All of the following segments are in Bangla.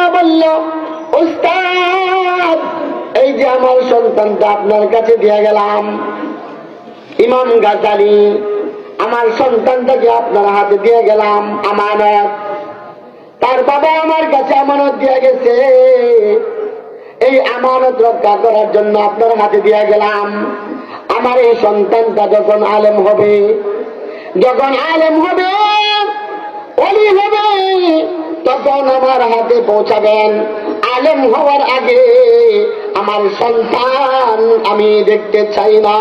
মা বলল, উস্তাদ, এই যে আমার সন্তানটা আপনার কাছে দিয়ে গেলাম। ইমাম গাজালি, আমার সন্তানটাকে আপনার হাতে দিয়ে গেলাম আমানত। তার বাবা আমার কাছে আমানত দিয়ে গেছে। এই আমানত রক্ষা করার জন্য আপনার হাতে দিয়ে গেলাম। আমার এই সন্তানটা যখন আলেম হবে, যখন আলেম হবে অলি হবে। তখন আমার হাতে পৌঁছাবেন। আলেম হওয়ার আগে আমার সন্তান আমি দেখতে চাই না।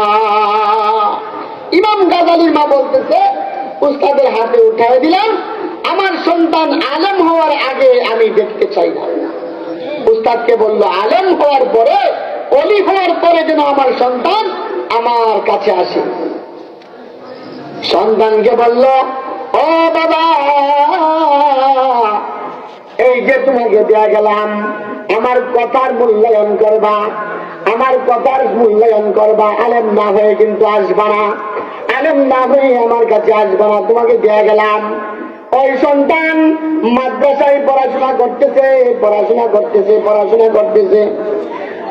ইমাম গাজালির মা বলতেছে, উস্তাদের হাতে উঠাই দিলাম, আমার সন্তান আলেম হওয়ার আগে আমি দেখতে চাই না। উস্তাদকে বলল, আলেম হওয়ার পরে অলি হওয়ার পরে যেন আমার সন্তান আমার কাছে আসে। সন্তানকে বলল ও বাবা, এই যে তোমাকে দেয়া গেলাম, আমার কথার মূল্যায়ন করবা, আমার কথার মূল্যায়ন করবা, আলেম না হয়ে কিন্তু আসবা না, আলেম না হয়ে আমার কাছে আসবা না, তোমাকে দেয়া গেলাম। ওই সন্তান মাদ্রাসায় পড়াশোনা করতেছে পড়াশোনা করতেছে পড়াশোনা করতেছে।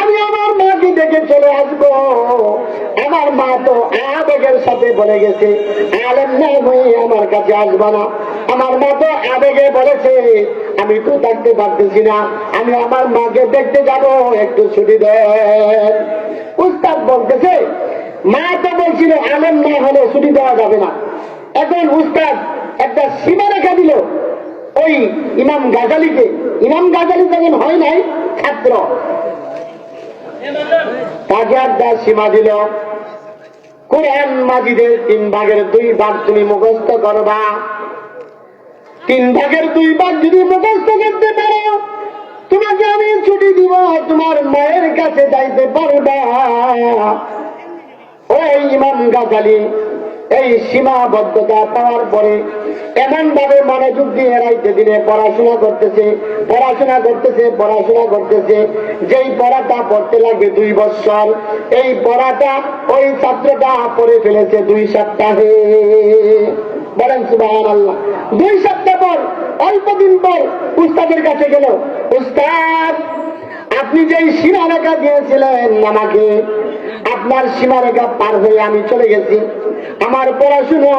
আমি আমার মাকে দেখে চলে আসব। আমার মা তো আবেগের সাথে বলে গেছে, আলেম না হয়ে আমার কাছে আসবা না। আমার মা তো আবেগে বলেছে, আমি তো থাকতে পারতেছি না, আমি আমার মাকে দেখতে যাব, একটু ছুটি দেন। উস্তাদ বলতেছে, মা তো বলছিল, আলেম না হলে ছুটি দেওয়া যাবে না। এখন উস্তাদ একটা সীমা রেখা দিল, ওই ইমাম গাজালিকে। ইমাম গাজালি যখন হয় নাই, ছাত্র। তিন ভাগের দুই ভাগ তুমি মুখস্থ করবা। তিন ভাগের দুই ভাগ যদি মুখস্থ করতে পারো, তোমাকে আমি ছুটি দিব, তোমার মায়ের কাছে যাইতে পারবা। ওই ইমাম গাজালি, এই সীমাবদ্ধতা পাওয়ার পরে এমন ভাবে মনোযোগ দিয়ে রাইতে দিনে পড়াশোনা করতেছে পড়াশোনা করতেছে পড়াশোনা করতেছে। যেই পড়াটা পড়তে লাগে দুই বছর, এই পড়াটা ওই ছাত্রটা পড়ে ফেলেছে দুই সপ্তাহে। বলেন সুবাহ আল্লাহ দুই সপ্তাহ পর, অল্প দিন পর উস্তাদের কাছে গেল। উস্তাদ, আপনি যেই সীমারেখা দিয়েছিলেন আমাকে, আপনার সীমারেখা পার হয়ে আমি চলে গেছি। আমার পড়াশুনো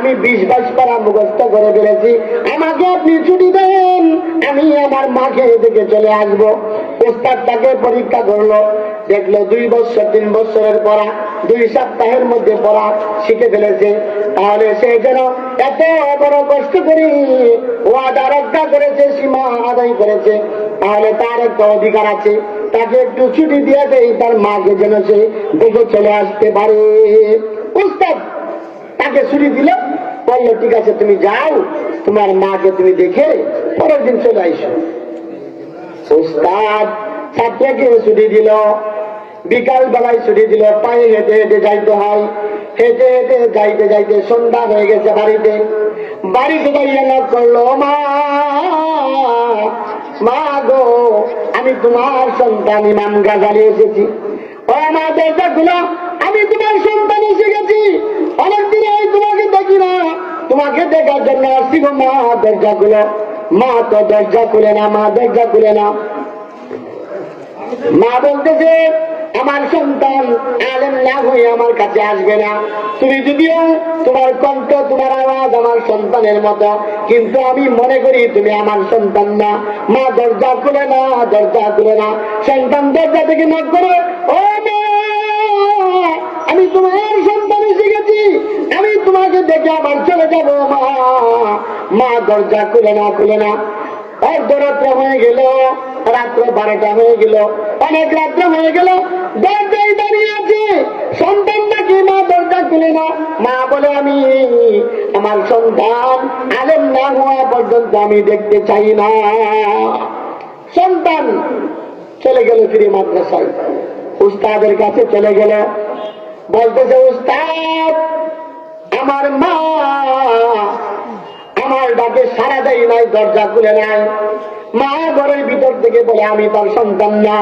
আমি বিশ বাইশ পারা মুখস্থ করে ফেলেছি। আমাকে আপনি ছুটি দেন। আমি আমার মাকে দেখে চলে আসব। ওস্তাদ তাকে পরীক্ষা করল। দেখল দুই বছর, তিন বছরের পড়া, দুই সপ্তাহের মধ্যে পড়া শিখে ফেলেছে। তাহলে সে যেন এত বড় কষ্ট করি ওয়াদা রক্ষা করেছে, সীমা আদায় করেছে। তাহলে তার একটা অধিকার আছে। তাকে একটু ছুটি দিয়ে দেয় তার মাকে যেন সে দেখে চলে আসতে পারে। উস্তাদ তাকে ছুটি দিল? বলল, ঠিক আছে, তুমি যাও, তোমার মাকে তুমি দেখে পরের দিন চলে আইসো। উস্তাদ ছুটি দিল। বিকাল বেলায় ছুটি দিল, পায়ে হেঁটে হেঁটে যাইতে হয়। হেঁটে হেঁটে যাইতে যাইতে সন্ধ্যা হয়ে গেছে বাড়িতে। বাড়িতে দাঁড়িয়ে না করল মা মা গো, আমি তোমার সন্তান ইমাম গাজালি এসেছি। ও মা দরজা খুলো আমি তোমার সন্তান এসে গেছি অনেকদিন এই তোমাকে দেখি না তোমাকে দেখার জন্য আসছি গো মা, দরজা খুলো। মা, তো দরজা খুলে না, মা, দরজা খুলে না। মা বলতেছে, আমার সন্তান আলেম না হয়ে আমার কাছে আসবে না। তুমি যদিও তোমার কণ্ঠ, তোমার আওয়াজ আমার সন্তানের মতো, কিন্তু আমি মনে করি তুমি আমার সন্তান না। মা, দরজা খুলে না, দরজা খুলে না। সন্তান দরজা থেকে নক করে। ও মা, আমি তোমার সন্তান এসে আমি তোমাকে দেখে আবার চলে যাব, মা। মা দরজা খুলে না খুলে না। অর্ধরাত্র হয়ে গেল, রাত্র বারোটা হয়ে গেল, অনেক রাত্র হয়ে গেল, দরজায় দাঁড়িয়ে আছে। সন্তান নাকি মা দরজা খুলে না? মা বলে, আমি আমার সন্তান আলেম না হওয়া পর্যন্ত আমি দেখতে চাই না। সন্তান চলে গেল ফিরে মাদ্রাসায়। উস্তাদের কাছে চলে গেল। বলতেছে উস্তাদ আমার মা আমার ডাকে সারা দেয় নাই, দরজা খুলে নাই। মা ঘরের ভিতর থেকে বলে, আমি তার সন্তান না।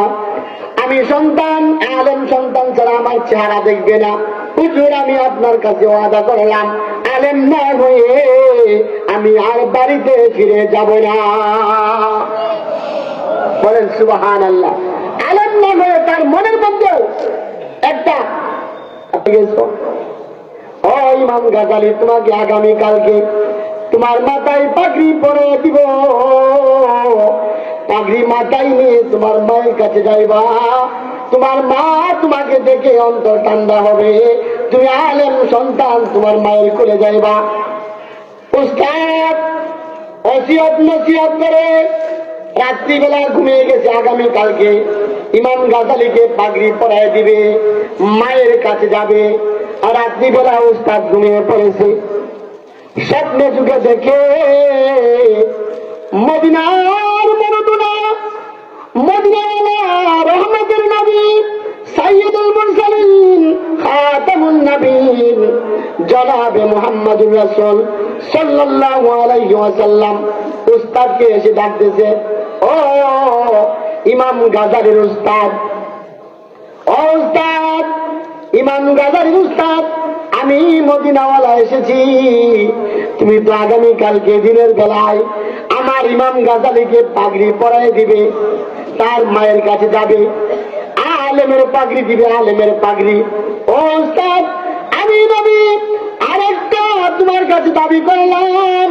আমি সন্তান, আলেম সন্তান ছাড়া আমার চেহারা দেখবে না। হুজুর, আমি আপনার কাছে ওয়াদা করলাম, আলেম না হয়ে আমি আর বাড়িতে ফিরে যাব না। বলেন সুবাহান আল্লাহ আলেম না হয়ে তার মনের মধ্যেও একটা গাজালি তোমাকে আগামী কালকে তোমার মাথায় পাগড়ি পরে দিব। পাগড়ি মাথায় নিয়ে তোমার মায়ের কাছে যাইবা। তোমার মা তোমাকে দেখে অন্তর ঠান্ডা হবে। তুমি আলেম সন্তান, তোমার মায়ের কোলে যাইবা। উস্তাদ অসিয়ত নসিহত করে রাত্রিবেলা ঘুমিয়ে গেছে আগামী কালকে। ইমাম গাজালিকে পাগড়ি পরায় দিবে, মায়ের কাছে যাবে, আর রাত্রিবেলা উস্তাদ ঘুমিয়ে পড়েছে। স্বপ্নে যুগে দেখে মদিনার মরুদুনা মদিনা রহমতের নবী সাইয়দুল মুরসালিন, খাতামুন নবীন, জনাবে মুহাম্মদুর রাসূল সাল্লাল্লাহু আলাইহি ওয়াসাল্লাম। উস্তাদকে এসে ডাকতেছে ও, ইমাম গাজারির উস্তাদ। উস্তাদ, ইমাম গাজারির উস্তাদ, আমি মদিনাওয়ালা এসেছি। তুমি তো আগামীকালকে দিনের বেলায় আমার ইমাম গাজালিকে পাগড়ি পরাই দিবে, তার মায়ের কাছে যাবে। আলেমের পাগড়ি দিবে, আলেমের পাগড়ি। ও, উস্তাদ, আমি নবী, আরেকটা তোমার কাছে দাবি করলাম।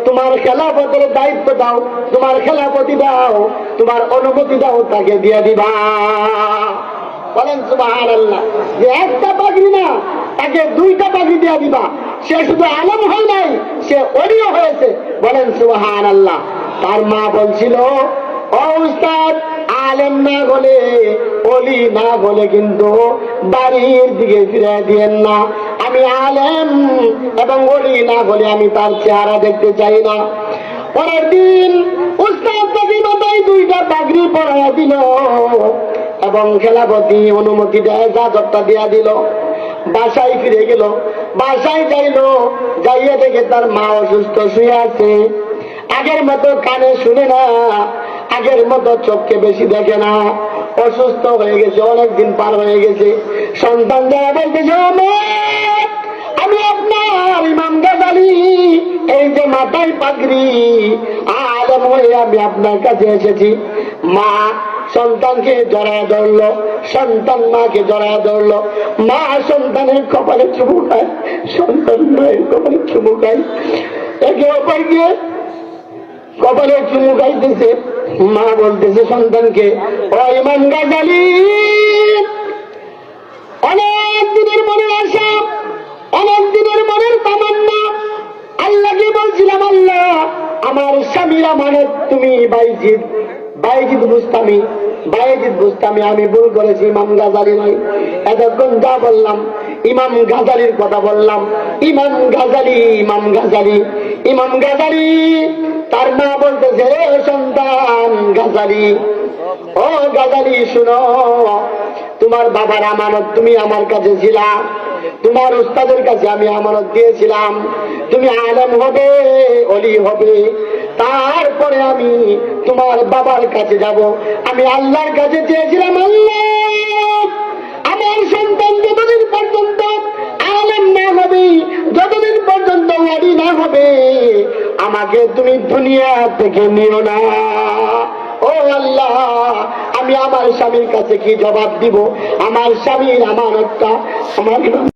তোমার খেলাপথের দায়িত্ব দাও, তোমার খেলাপতি দাও, তোমার অনুমতি দাও, তাকে দিয়ে দিবা। বলেন আল্লাহ যে একটা পাগড়ি না, তাকে দুইটা পাগড়ি দিয়ে দিবা। সে শুধু আলম হয় নাই, সে অলিও হয়েছে। বলেন সুবাহান আল্লাহ তার মা বলছিল, ও উস্তাদ, আলেম না বলে অলি না বলে কিন্তু বাড়ির দিকে ফিরে দিয়েন না। আমি আলেম এবং অলি না বলে আমি তার চেহারা দেখতে চাই না। পরের দিন দুইটা পাগড়ি পরাইয়া দিল এবং খেলাপতি অনুমতি দেয়, যাদবটা দিয়া দিল। বাসায় ফিরে গেল। বাসায় যাইলো, যাইয়া দেখে তার মা অসুস্থ শুয়ে আছে। আগের মতো কানে শুনে না, আগের মতো চোখকে বেশি দেখে না। অসুস্থ হয়ে গেছে, অনেকদিন পার হয়ে গেছে। সন্তান দেওয়া বলতেছে মাথায় পাগড়ি। আলম হয়ে আমি আপনার কাছে এসেছি। মা সন্তানকে জড়ায় ধরলো, সন্তান মাকে জড়ায় ধরলো। মা সন্তানের কপালে চুমু খায়, সন্তান মায়ের কপালে চুমু খায়। একে অপরকে কপালে চুমু খাইতেছে। মা বলতেছে, সন্তানকে অনেক দিনের মনের আমার স্বামীর আমানত তুমি বাইজিদ বাইজিদ বুঝতামি বাইজিদ বুঝতামি, আমি ভুল করেছি, ইমাম গাজালি নয়। এতক্ষণ যা বললাম, ইমাম গাজালির কথা বললাম, ইমাম গাজালি ইমাম গাজালি ইমাম গাজালি, তার মা বলতেছে, "এ সন্তান গাজালি, ও গাজালি, শুনো তোমার বাবার আমানত তুমি আমার কাছে ছিলা। তোমার উস্তাদের কাছে আমি আমানত দিয়েছিলাম। তুমি আলম হবে অলি হবে। তারপরে আমি তোমার বাবার কাছে যাব। আমি আল্লাহর কাছে চেয়েছিলাম আল্লাহ। আমার সন্তান যতদিন পর্যন্ত আলম না হবে, যতদিন পর্যন্ত ওয়ারি না হবে, আমাকে তুমি দুনিয়া থেকে নিও না। ও আল্লাহ আমি আমার স্বামীর কাছে কি জবাব দিব? আমার স্বামীর আমার একটা আমার